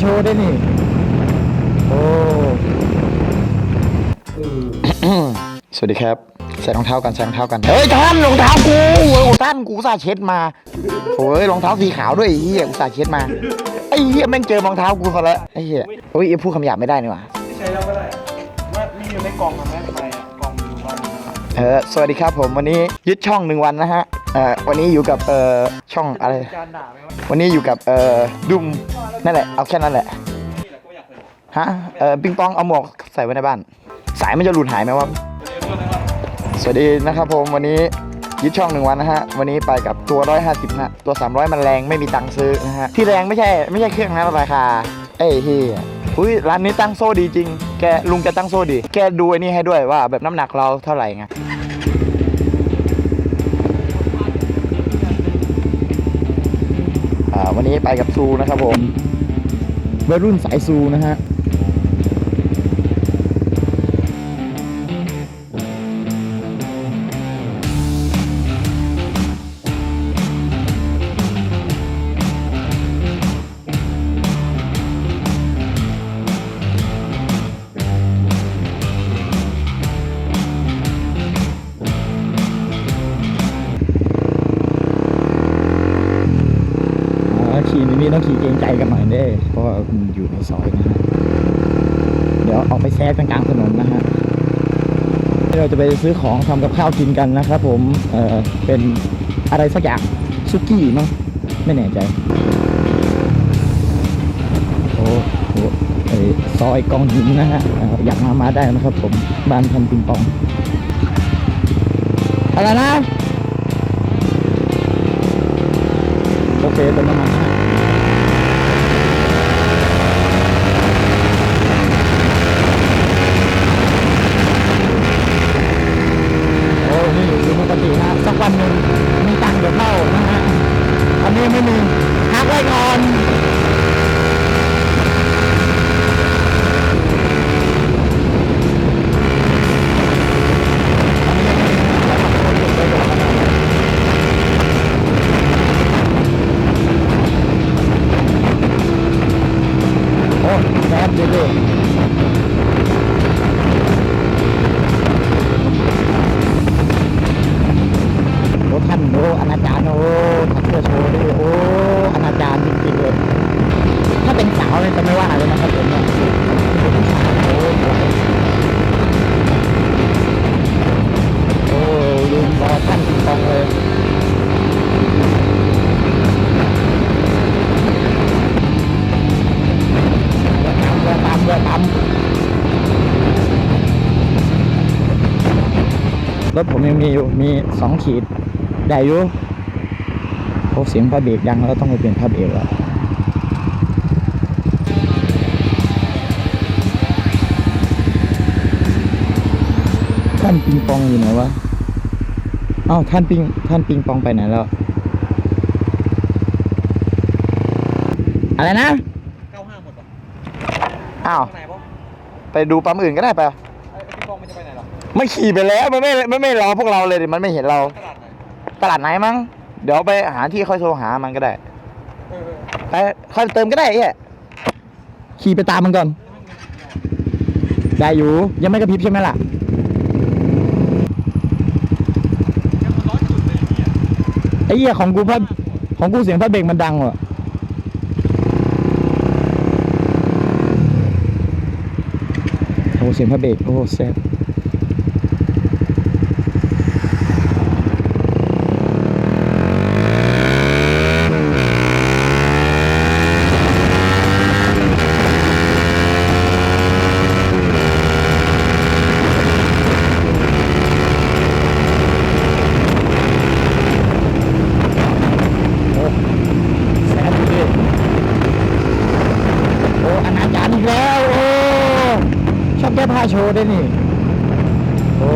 โชว์ด้วยนี่ โอ้ สวัสดีครับ ใส่รองเท้ากันใส่รองเท้ากัน เฮ้ยท่านรองเท้ากูโอ้ท่านกูอุตสาห์เช็ดมาโอ้ยรองเท้าสีขาวด้วยไอ้เหี้ยอุตส่าห์เช็ดมา ไอ้เหี้ยแม่งเจอรองเท้ากูซะแล้วไอ้เหี้ยโอ้ยพูดคำหยาบไม่ได้นี่หว่าใช้แล้วก็ได้ว่ามีอยู่ในกล่องอะแม่ไปอะกล่องอยู่บ้านเออ สวัสดีครับผมวันนี้ยึดช่องหนึ่งวันนะฮะเอ่อวันนี้อยู่กับเอ่อช่องอะไร วันนี้อยู่กับเอ่อดุมนั่นแหละเอาแค่นั้นแหละฮะเอ่อปิงปองเอาหมวกใส่ไว้ในบ้าน สายมันจะหลุดหายไหมวะสวัสดีนะครับผมวันนี้ยึดช่องหนึ่งวันนะฮะวันนี้ไปกับตัว 150ฮะตัว 300 มันแรงไม่มีตังค์ซื้อนะฮะที่แรงไม่ใช่ไม่ใช่เครื่องนะราคาเอ้ยเฮียอุ้ยร้านนี้ตั้งโซ่ดีจริง แกลุงแกตั้งโซ่ดี แกดูไอ้นี่ให้ด้วยว่าแบบน้ำหนักเราเท่าไหร่ไง วันนี้ไปกับซูนะครับผมวัยรุ่นสายซูนะฮะ นี้ต้องขี่เกรงใจกันหน่อยเด้เพราะว่าอยู่ในซอยนะฮะเดี๋ยวออกไปแซดกลางถนนนะฮะเราจะไปซื้อของทำกับข้าวกินกันนะครับผมเอ่อเป็นอะไรสักอย่างซุกี้มั้งไม่แน่ใจโอ้โหไอ้ซอยกองหินนะฮะออยากมามาได้นะครับผมบ้านทำปิงปองอะไรนะโอเคเป็นประมาณนั้ อ้ทักเสื้อโชว์ด้วยโอ้อนาจารย์จริงๆเลยถ้าเป็นสาวเนี่ยจะไม่ว่าเลยนะครับผมเนี่ยโอ้ยโอ้ลืมรอท่านปิงปองเลยเรือตามเรือตามเรือตามรถผมยังมีอยู่มีสองขีดได้อยู่ โอ้เสียงผ้าเบรกดังแล้วต้องไปเปลี่ยนผ้าเบรกแล้วท่านปิงปองอยู่ไหนวะเอ้าท่านปิงท่านปิงปองไปไหนแล้ว อะไรนะเก้าห้าหมดป่ะอ้าวข้างในปะไปดูปั๊มอื่นก็ได้ปะไอ้ไอ้พี่กองมันจะไปไหนหรอไม่ขี่ไปแล้วมันไม่ไม่ไม่รอพวกเราเลยดิมันไม่เห็นเรา ตลาดไหนตลาดไหนมั้ง เดี๋ยวไปหาที่ค่อยโทรหามันก็ได้เออไปค่อยเติมก็ได้ไอ้เหี้ยขี่ไปตามมันก่อน ได้อยู่ ยังไม่กระพริบใช่ไหมล่ะยังมันร้อนจุดเลยเนี่ยไอ้เหี้ยของกูพัดของกูเสียงพัดเบรกมันดังว่ะโอ้เสียงพัดเบรกโอ้แซ่บโอ้แซ่บจริงโอ้อนาจารย์อีกแล้ว โอ้ชอบแก้ผ้า โชว์ด้นี่ โอ้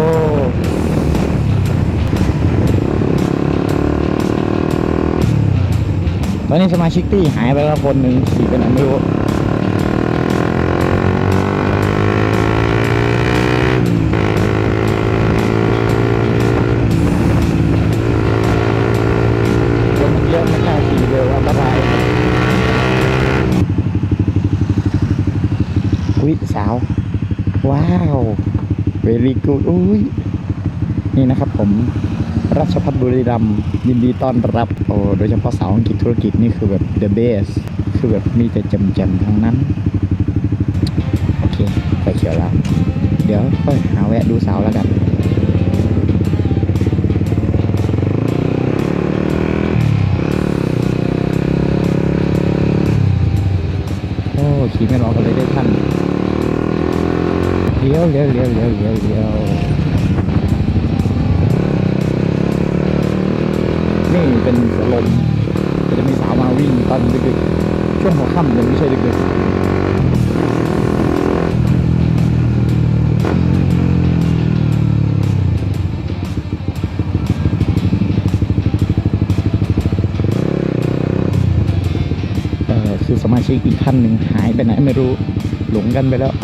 ตอนนี้สมาชิกตี้หายไปแล้วคนหนึ่งสี่เป็นอันไม่รู้ very good อุ้ยนี่นะครับผมราชพัฒบุรีรัมยินดีต้อนรับโอ้โดยเฉพาะสาวอังกฤษธุรกิจนี่คือแบบ the best คือแบบมีแต่จมๆทั้งนั้น โอเคไปเขียวแล้ว เดี๋ยวค่อยหาแวะดูสาวแล้วกันโอ้ขี่ไม่รอกันเลยได้ท่าน เลี้ยวเลี้ยวเลี้ยวเลี้ยวเลี้ยวเลี้ยวนี่เป็นสลมจะมีสาวมาวิ่งตอนดึกๆช่วงหัวค่ำยังไม่ใช่ดึกๆเออคือสมาชิกอีกท่านหนึ่งหายไปไหนไม่รู้หลงกันไปแล้ว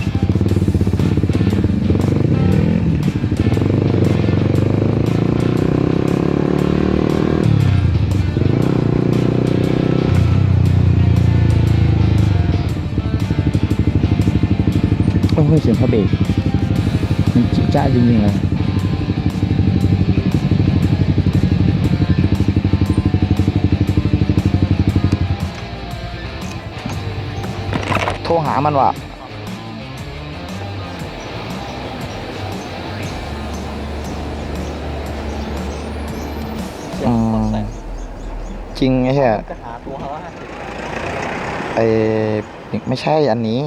โอ้ยเสียงพระเบรกมันจิจ้าจริงๆเลยโทรหามันว่ะเสียงคนแสบจริงไอ้เหี้ยจะหาตัวเขาว่าห้าสิบไอ้ไม่ใช่อันนี้